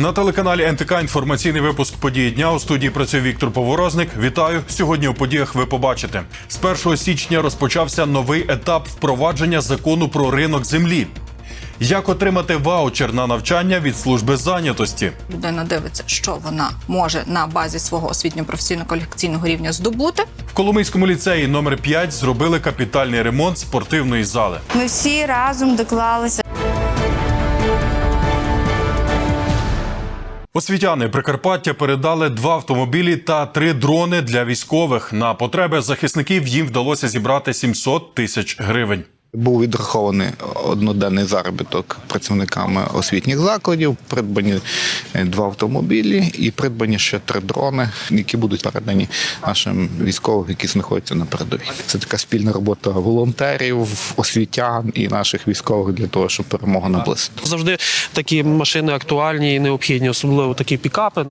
На телеканалі НТК інформаційний випуск події дня у студії працює Віктор Поворозник. Вітаю сьогодні. У подіях ви побачите з 1 січня розпочався новий етап впровадження закону про ринок землі. Як отримати ваучер на навчання від служби зайнятості? Людина дивиться, що вона може на базі свого освітньо-професійно кваліфікаційного рівня здобути. В Коломийському ліцеї номер 5 зробили капітальний ремонт спортивної зали. Ми всі разом доклалися. Освітяни Прикарпаття передали два автомобілі та три дрони для військових. На потреби захисників їм вдалося зібрати 700 тисяч гривень. Був відрахований одноденний заробіток працівниками освітніх закладів, придбані е, два автомобілі і придбані ще три дрони, які будуть передані нашим військовим, які знаходяться на передовій. Це така спільна робота волонтерів, освітян і наших військових для того, щоб перемога наблизити. Завжди такі машини актуальні і необхідні, особливо такі пікапи.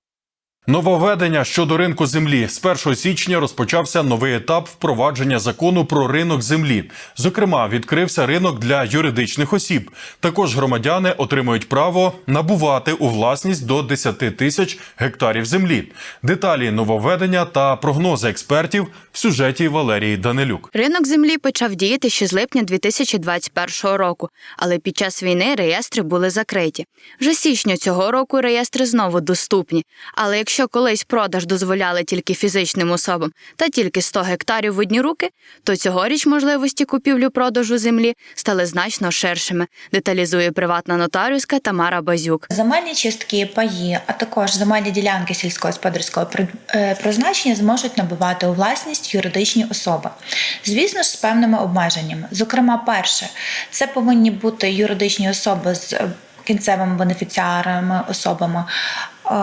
Нововведення щодо ринку землі з 1 січня розпочався новий етап впровадження закону про ринок землі. Зокрема, відкрився ринок для юридичних осіб. Також громадяни отримують право набувати у власність до 10 тисяч гектарів землі. Деталі нововведення та прогнози експертів в сюжеті Валерії Данилюк. Ринок землі почав діяти ще з липня 2021 року, але під час війни реєстри були закриті. Вже січня цього року реєстри знову доступні. Але якщо колись продаж дозволяли тільки фізичним особам та тільки 100 гектарів в одні руки, то цьогоріч можливості купівлю-продажу землі стали значно ширшими. Деталізує приватна нотаріуска Тамара Базюк. Земельні частки, паї, а також земельні ділянки сільськогосподарського е, призначення зможуть набувати у власність юридичні особи. Звісно ж, з певними обмеженнями. Зокрема, перше, це повинні бути юридичні особи з е, кінцевими бенефіціарами, особами. Е,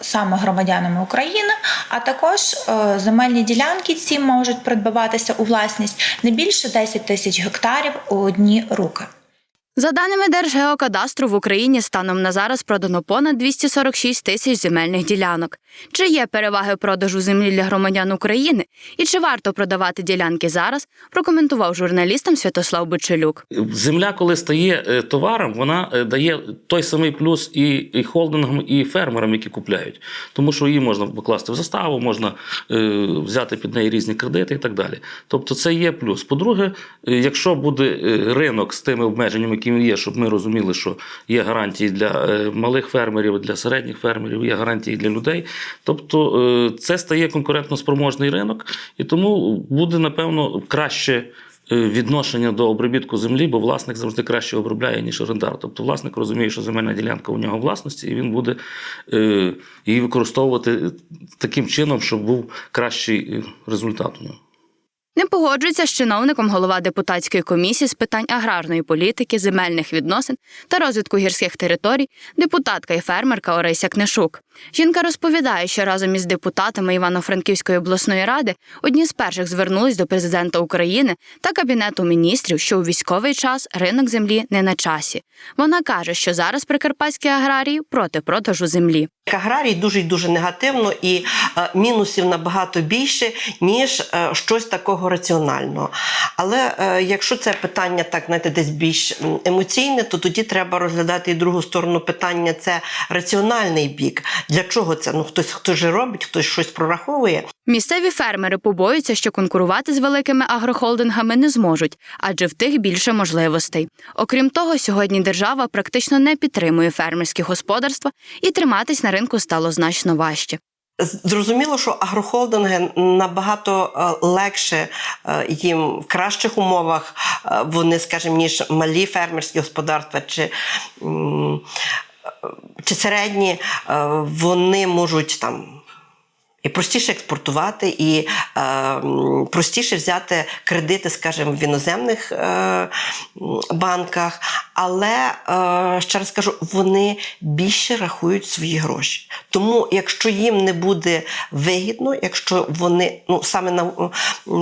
Саме громадянами України, а також е, земельні ділянки ці можуть придбаватися у власність не більше 10 тисяч гектарів у одні руки. За даними Держгеокадастру, в Україні станом на зараз продано понад 246 тисяч земельних ділянок. Чи є переваги продажу землі для громадян України і чи варто продавати ділянки зараз? Прокоментував журналістам Святослав Бочелюк. Земля, коли стає е, товаром, вона е, дає той самий плюс і, холдингам, і фермерам, які купляють. Тому що її можна покласти в заставу, можна е, взяти під неї різні кредити і так далі. Тобто це є плюс. По-друге, е, якщо буде ринок з тими обмеженнями, які є, щоб ми розуміли, що є гарантії для е, малих фермерів, для середніх фермерів, є гарантії для людей. Тобто е, це стає конкурентно-спроможний ринок, і тому буде, напевно, краще е, відношення до обробітку землі, бо власник завжди краще обробляє, ніж орендар. Тобто власник розуміє, що земельна ділянка у нього власності, і він буде її використовувати таким чином, щоб був кращий результат у нього. Не погоджується з чиновником голова депутатської комісії з питань аграрної політики, земельних відносин та розвитку гірських територій, депутатка і фермерка Орися Книшук. Жінка розповідає, що разом із депутатами Івано-Франківської обласної ради одні з перших звернулись до президента України та кабінету міністрів, що у військовий час ринок землі не на часі. Вона каже, що зараз прикарпатські аграрії проти продажу землі. Аграрій дуже дуже негативно і е, мінусів набагато більше, ніж е, щось такого раціонального. Але е, якщо це питання так, знаєте, десь більш емоційне, то тоді треба розглядати і другу сторону питання це раціональний бік. Для чого це? Ну хтось хтось же робить, хтось щось прораховує. Місцеві фермери побоюються, що конкурувати з великими агрохолдингами не зможуть, адже в тих більше можливостей. Окрім того, сьогодні держава практично не підтримує фермерські господарства, і триматись на ринку стало значно важче. Зрозуміло, що агрохолдинги набагато е, легше е, їм в кращих умовах е, вони, скажімо, ніж малі фермерські господарства чи, чи середні, вони можуть там. І простіше експортувати, і простіше взяти кредити, скажімо, в іноземних банках. Але е, ще раз кажу, вони більше рахують свої гроші. Тому, якщо їм не буде вигідно, якщо вони ну саме на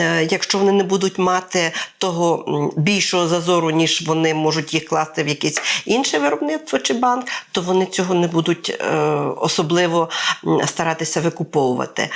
е, якщо вони не будуть мати того більшого зазору, ніж вони можуть їх класти в якесь інше виробництво чи банк, то вони цього не будуть е, особливо старатися викуповувати.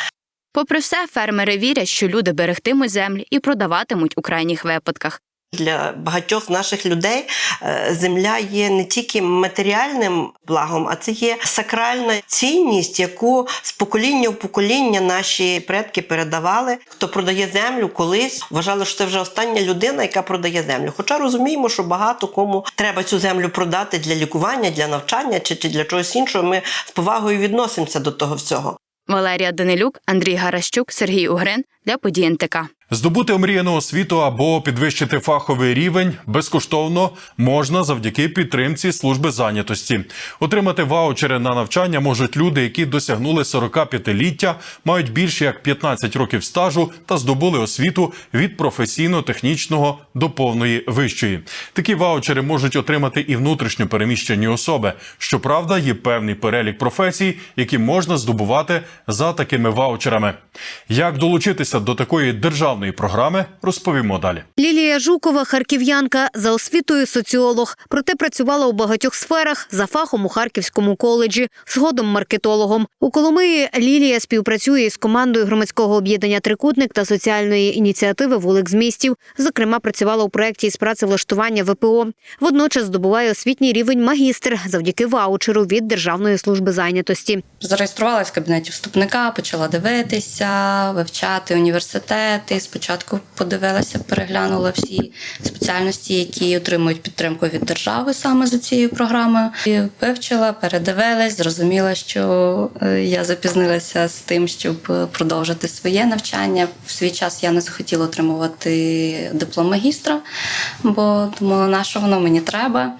Попри все, фермери вірять, що люди берегтимуть землі і продаватимуть у крайніх випадках. Для багатьох наших людей е, земля є не тільки матеріальним благом, а це є сакральна цінність, яку з покоління в покоління наші предки передавали. Хто продає землю колись, вважали, що це вже остання людина, яка продає землю. Хоча розуміємо, що багато кому треба цю землю продати для лікування, для навчання чи, для чогось іншого. Ми з повагою відносимося до того всього. Валерія Данилюк, Андрій Гаращук, Сергій Угрин для подій НТК. Здобути омріяну освіту або підвищити фаховий рівень безкоштовно можна завдяки підтримці служби зайнятості. Отримати ваучери на навчання можуть люди, які досягнули 45-ліття, мають більше як 15 років стажу та здобули освіту від професійно-технічного до повної вищої. Такі ваучери можуть отримати і внутрішньо переміщені особи. Щоправда, є певний перелік професій, які можна здобувати за такими ваучерами. Як долучитися до такої державної програми, розповімо далі. Лілія Жукова, харків'янка, за освітою соціолог, проте працювала у багатьох сферах за фахом у Харківському коледжі, згодом маркетологом. У Коломиї Лілія співпрацює із командою громадського об'єднання Трикутник та соціальної ініціативи Вулик з містів. Зокрема, працювала у проєкті із працевлаштування ВПО. Водночас здобуває освітній рівень магістр завдяки ваучеру від Державної служби зайнятості. Зареєструвалася в кабінеті вступника, почала дивитися, вивчати університети. Спочатку подивилася, переглянула всі спеціальності, які отримують підтримку від держави саме за цією програмою. І вивчила, передивилась, зрозуміла, що е, я запізнилася з тим, щоб продовжити своє навчання. В свій час я не захотіла отримувати диплом магістра, бо думала, на що воно мені треба.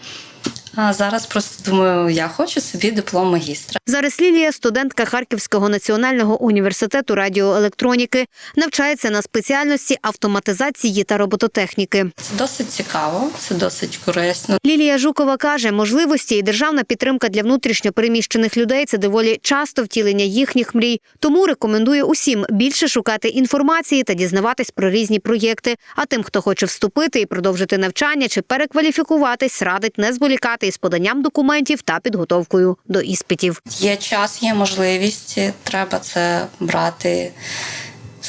А зараз просто думаю, я хочу собі диплом магістра. Зараз Лілія, студентка Харківського національного університету радіоелектроніки, навчається на спеціальності автоматизації та робототехніки. Це досить цікаво, це досить корисно. Лілія Жукова каже, можливості і державна підтримка для внутрішньо переміщених людей це доволі часто втілення їхніх мрій. Тому рекомендує усім більше шукати інформації та дізнаватись про різні проєкти. А тим, хто хоче вступити і продовжити навчання чи перекваліфікуватись, радить не зволікати із поданням документів та підготовкою до іспитів. Є час, є можливість, треба це брати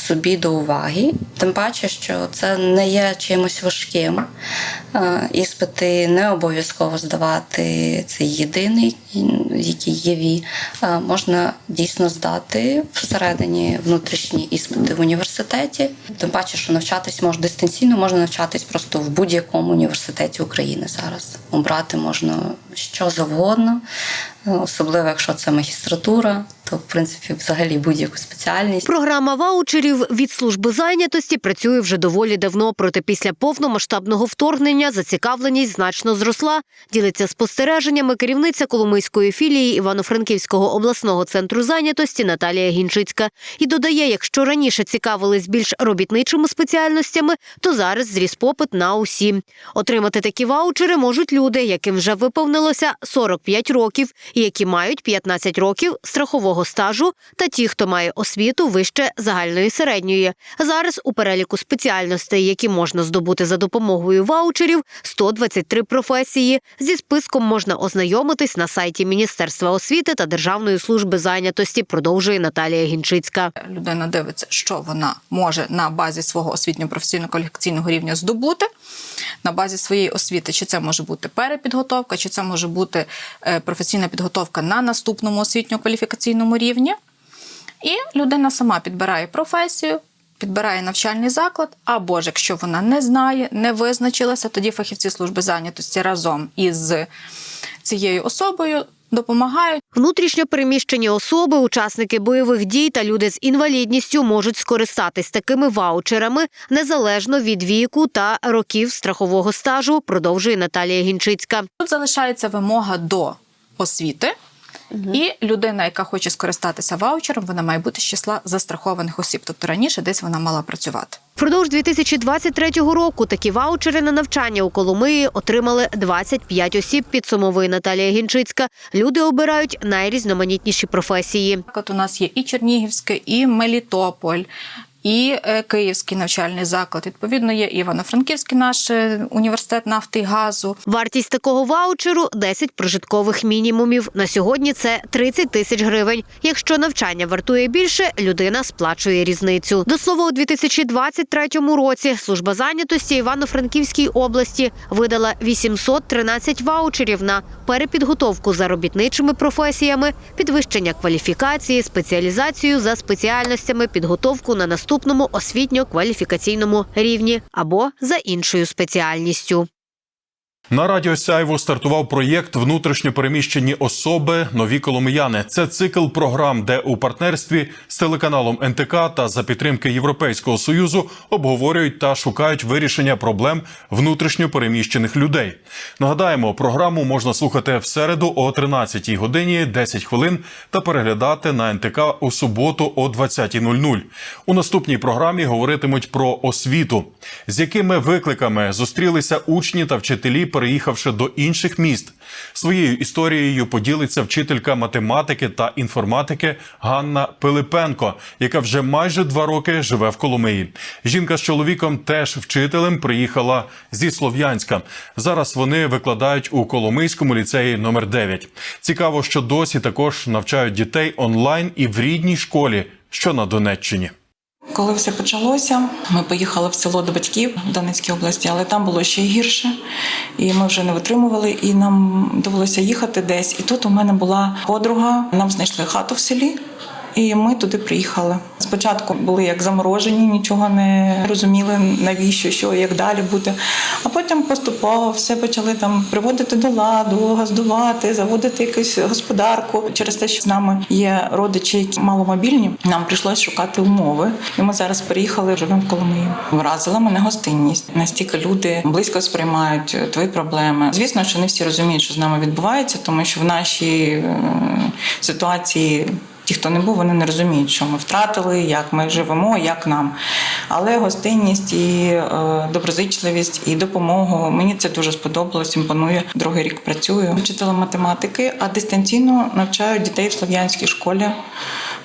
собі до уваги. Тим паче, що це не є чимось важким. Е, Іспити не обов'язково здавати. Це єдиний, який є ві. Е, Можна дійсно здати всередині внутрішні іспити в університеті. Тим паче, що навчатись можна дистанційно, можна навчатись просто в будь-якому університеті України зараз. Обрати можна що завгодно, особливо якщо це магістратура, то в принципі взагалі будь-яку спеціальність. Програма ваучерів від служби зайнятості працює вже доволі давно. Проте після повномасштабного вторгнення зацікавленість значно зросла. Ділиться спостереженнями керівниця Коломийської філії Івано-Франківського обласного центру зайнятості Наталія Гінчицька. І додає, якщо раніше цікавились більш робітничими спеціальностями, то зараз зріс попит на усі. Отримати такі ваучери можуть люди, яким вже виповнилося 45 років, які мають 15 років страхового стажу, та ті, хто має освіту вище загальної середньої. Зараз у переліку спеціальностей, які можна здобути за допомогою ваучерів, 123 професії. Зі списком можна ознайомитись на сайті Міністерства освіти та Державної служби зайнятості. Продовжує Наталія Гінчицька. Людина дивиться, що вона може на базі свого освітньо-професійно-кваліфікаційного рівня здобути. На базі своєї освіти, чи це може бути перепідготовка, чи це може бути е, професійна підготовка на наступному освітньо-кваліфікаційному рівні. І людина сама підбирає професію, підбирає навчальний заклад, або ж якщо вона не знає, не визначилася, тоді фахівці служби зайнятості разом із цією особою допомагають. Внутрішньо переміщені особи, учасники бойових дій та люди з інвалідністю можуть скористатись такими ваучерами незалежно від віку та років страхового стажу. Продовжує Наталія Гінчицька. Тут залишається вимога до освіти. І людина, яка хоче скористатися ваучером, вона має бути з числа застрахованих осіб. Тобто раніше десь вона мала працювати. Впродовж 2023 року такі ваучери на навчання у Коломиї отримали 25 осіб. Підсумовує Наталія Гінчицька. Люди обирають найрізноманітніші професії. От у нас є і Чернігівське, і Мелітополь, і е, Київський навчальний заклад. Відповідно, є Івано-Франківський наш е, університет нафти і газу. Вартість такого ваучеру 10 прожиткових мінімумів. На сьогодні це 30 тисяч гривень. Якщо навчання вартує більше, людина сплачує різницю. До слова, у 2023 році служба зайнятості Івано-Франківській області видала 813 ваучерів на перепідготовку за робітничими професіями, підвищення кваліфікації, спеціалізацію за спеціальностями, підготовку на наступному освітньо-кваліфікаційному рівні або за іншою спеціальністю. На радіо Сяйво стартував проєкт Внутрішньопереміщені особи нові коломияни. Це цикл програм, де у партнерстві з телеканалом НТК та за підтримки Європейського союзу обговорюють та шукають вирішення проблем внутрішньопереміщених людей. Нагадаємо, програму можна слухати в середу о 13 годині 10 хвилин та переглядати на НТК у суботу о 20.00. У наступній програмі говоритимуть про освіту, з якими викликами зустрілися учні та вчителі, переїхавши до інших міст. Своєю історією поділиться вчителька математики та інформатики Ганна Пилипенко, яка вже майже два роки живе в Коломиї. Жінка з чоловіком теж вчителем приїхала зі Слов'янська. Зараз вони викладають у Коломийському ліцеї номер 9. Цікаво, що досі також навчають дітей онлайн і в рідній школі, що на Донеччині. Коли все почалося, ми поїхали в село до батьків в Донецькій області, але там було ще гірше, і ми вже не витримували, і нам довелося їхати десь. І тут у мене була подруга, нам знайшли хату в селі. І ми туди приїхали. Спочатку були як заморожені, нічого не розуміли, навіщо, що, як далі буде. А потім поступово все почали там приводити до ладу, газдувати, заводити якусь господарку. Через те, що з нами є родичі, які маломобільні, нам прийшлось шукати умови. І ми зараз переїхали, живемо в Коломиї. Вразила мене гостинність. Настільки люди близько сприймають твої проблеми. Звісно, що не всі розуміють, що з нами відбувається, тому що в нашій е, ситуації. Ті, хто не був, вони не розуміють, що ми втратили, як ми живемо, як нам. Але гостинність і е, доброзичливість і допомогу мені це дуже сподобалось. Імпонує другий рік працюю вчителем математики, а дистанційно навчаю дітей в слов'янській школі.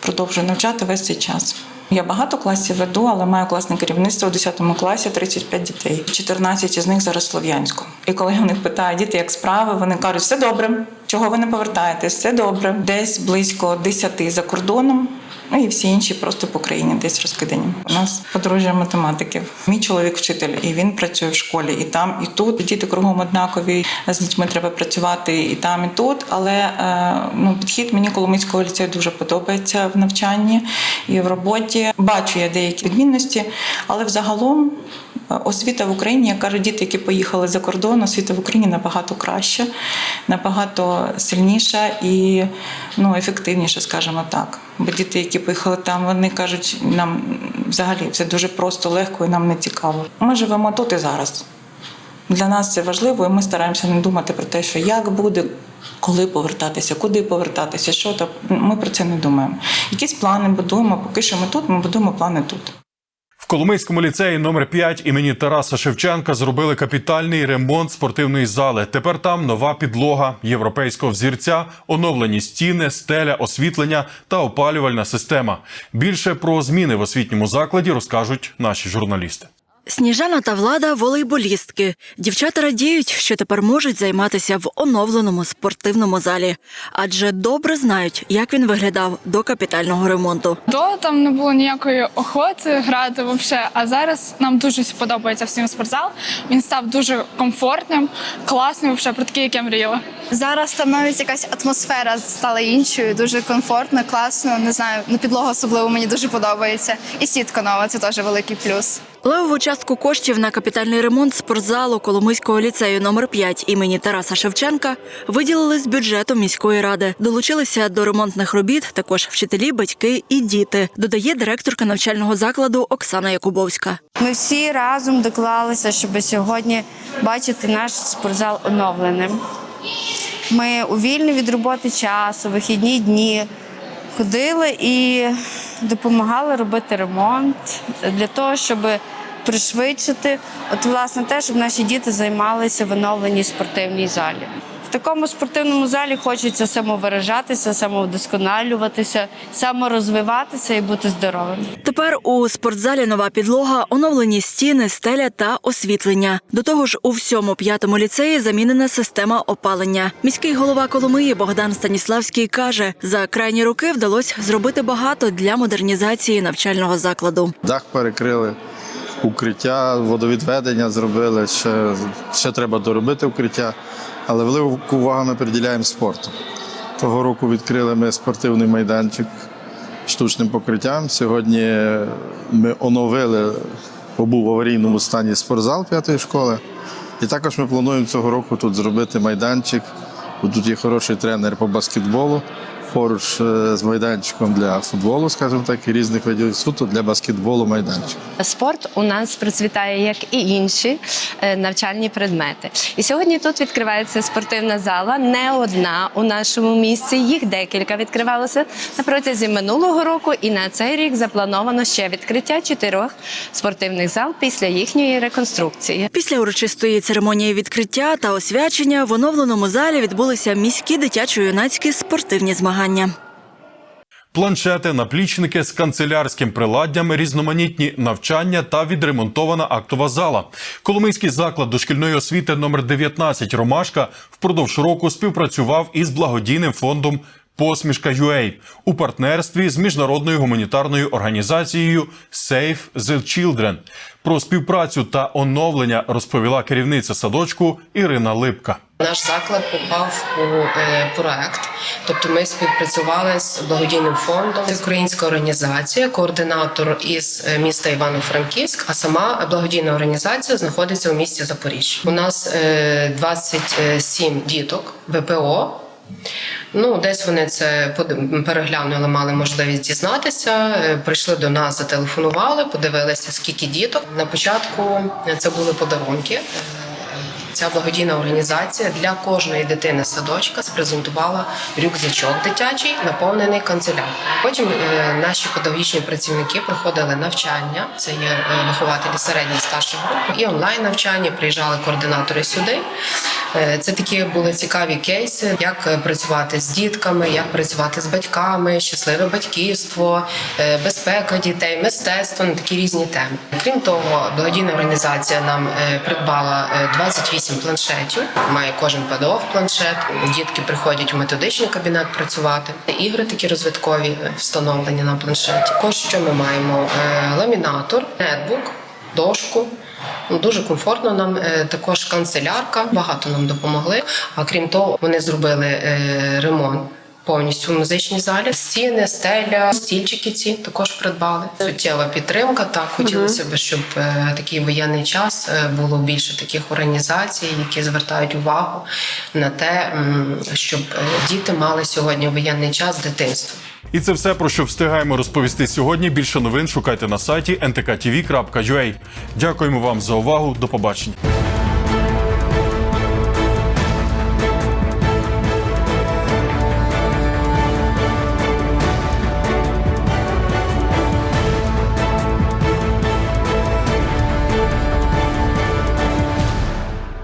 Продовжую навчати весь цей час. Я багато класів веду, але маю класне керівництво у 10 класі 35 дітей. 14 із них зараз слов'янську. І коли я в них питаю, діти, як справи, вони кажуть, все добре. Чого ви не повертаєтесь? Все добре. Десь близько 10 за кордоном. Ну і всі інші просто по країні десь розкидані. У нас подружжя математиків. Мій чоловік вчитель, і він працює в школі. І там, і тут діти кругом однакові. З дітьми треба працювати і там, і тут. Але е, ну, підхід мені Коломийського ліцею дуже подобається в навчанні і в роботі. Бачу я деякі відмінності, але взагалом. е, Освіта в Україні, як кажуть діти, які поїхали за кордон, освіта в Україні набагато краща, набагато сильніша і ну, ефективніша, скажімо так. Бо діти, які поїхали там, вони кажуть, нам взагалі все дуже просто, легко і нам не цікаво. Ми живемо тут і зараз. Для нас це важливо, і ми стараємося не думати про те, що як буде, коли повертатися, куди повертатися, що там. Ми про це не думаємо. Якісь плани будуємо, поки що ми тут, ми будуємо плани тут. Коломийському ліцеї номер 5 імені Тараса Шевченка зробили капітальний ремонт спортивної зали. Тепер там нова підлога європейського взірця, оновлені стіни, стеля, освітлення та опалювальна система. Більше про зміни в освітньому закладі розкажуть наші журналісти. Сніжана та влада волейболістки. Дівчата радіють, що тепер можуть займатися в оновленому спортивному залі, адже добре знають, як він виглядав до капітального ремонту. До там не було ніякої охоти грати взагалі, а зараз нам дуже подобається всім спортзал. Він став дуже комфортним, класним, взагалі, про такий, як я мріяла. Зараз там навіть якась атмосфера стала іншою, дуже комфортно, класно. Не знаю, на підлога особливо мені дуже подобається. І сітка нова це теж великий плюс. Левову частку коштів на капітальний ремонт спортзалу Коломийського ліцею номер 5 імені Тараса Шевченка виділили з бюджету міської ради. Долучилися до ремонтних робіт також вчителі, батьки і діти. Додає директорка навчального закладу Оксана Якубовська. Ми всі разом доклалися, щоб сьогодні бачити наш спортзал оновленим. Ми у вільний від роботи час, у вихідні дні ходили і допомагали робити ремонт для того, щоб пришвидшити, от власне те, щоб наші діти займалися в оновленій спортивній залі. В такому спортивному залі хочеться самовиражатися, самовдосконалюватися, саморозвиватися і бути здоровим. Тепер у спортзалі нова підлога, оновлені стіни, стеля та освітлення. До того ж, у всьому п'ятому ліцеї замінена система опалення. Міський голова Коломиї Богдан Станіславський каже, за крайні роки вдалося зробити багато для модернізації навчального закладу. Дах перекрили, укриття, водовідведення зробили. Ще, ще треба доробити укриття, але велику увагу ми приділяємо спорту. Того року відкрили ми спортивний майданчик штучним покриттям. Сьогодні ми оновили, бо був в аварійному стані спортзал п'ятої школи. І також ми плануємо цього року тут зробити майданчик. бо Тут є хороший тренер по баскетболу. Поруч е, з майданчиком для футболу, скажімо так, і різних видів суто для баскетболу майданчик. Спорт у нас процвітає як і інші е, навчальні предмети. І сьогодні тут відкривається спортивна зала, не одна у нашому місці. Їх декілька відкривалося на протязі минулого року. І на цей рік заплановано ще відкриття чотирьох спортивних зал після їхньої реконструкції. Після урочистої церемонії відкриття та освячення в оновленому залі відбулися міські дитячо-юнацькі спортивні змагання. Планшети, наплічники з канцелярським приладдям, різноманітні навчання та відремонтована актова зала. Коломийський заклад дошкільної освіти номер 19 Ромашка впродовж року співпрацював із благодійним фондом Посмішка UA у партнерстві з міжнародною гуманітарною організацією Save the Children. Про співпрацю та оновлення розповіла керівниця садочку Ірина Липка. Наш заклад попав у е, проект, тобто ми співпрацювали з благодійним фондом. Це українська організація, координатор із е, міста Івано-Франківськ. А сама благодійна організація знаходиться у місті Запоріжжя. У нас е, 27 діток ВПО. Ну, десь вони це переглянули, мали можливість дізнатися. е, Прийшли до нас, зателефонували, подивилися, скільки діток. На початку це були подарунки. Ця благодійна організація для кожної дитини садочка спрезентувала рюкзачок дитячий, наповнений канцеляркою. Потім е, наші педагогічні працівники проходили навчання. Це є е, вихователі середньої старшої групи і онлайн навчання. Приїжджали координатори сюди. Е, це такі були цікаві кейси, як працювати з дітками, як працювати з батьками, щасливе батьківство, безпека дітей, мистецтво на такі різні теми. Крім того, благодійна організація нам придбала 28 8 планшетів. Має кожен ПДО планшет. Дітки приходять у методичний кабінет працювати. Ігри такі розвиткові е, встановлені на планшеті. Також що ми маємо е, ламінатор, нетбук, дошку. Ну, дуже комфортно нам е, також канцелярка, багато нам допомогли. А крім того, вони зробили ремонт. Повністю в музичній залі стіни, стеля, стільчики ці також придбали. Суттєва підтримка. Так хотілося б, щоб е, такий воєнний час е, було більше таких організацій, які звертають увагу на те, щоб е, діти мали сьогодні воєнний час дитинство. І це все про що встигаємо розповісти сьогодні. Більше новин шукайте на сайті ntktv.ua. Дякуємо вам за увагу. До побачення.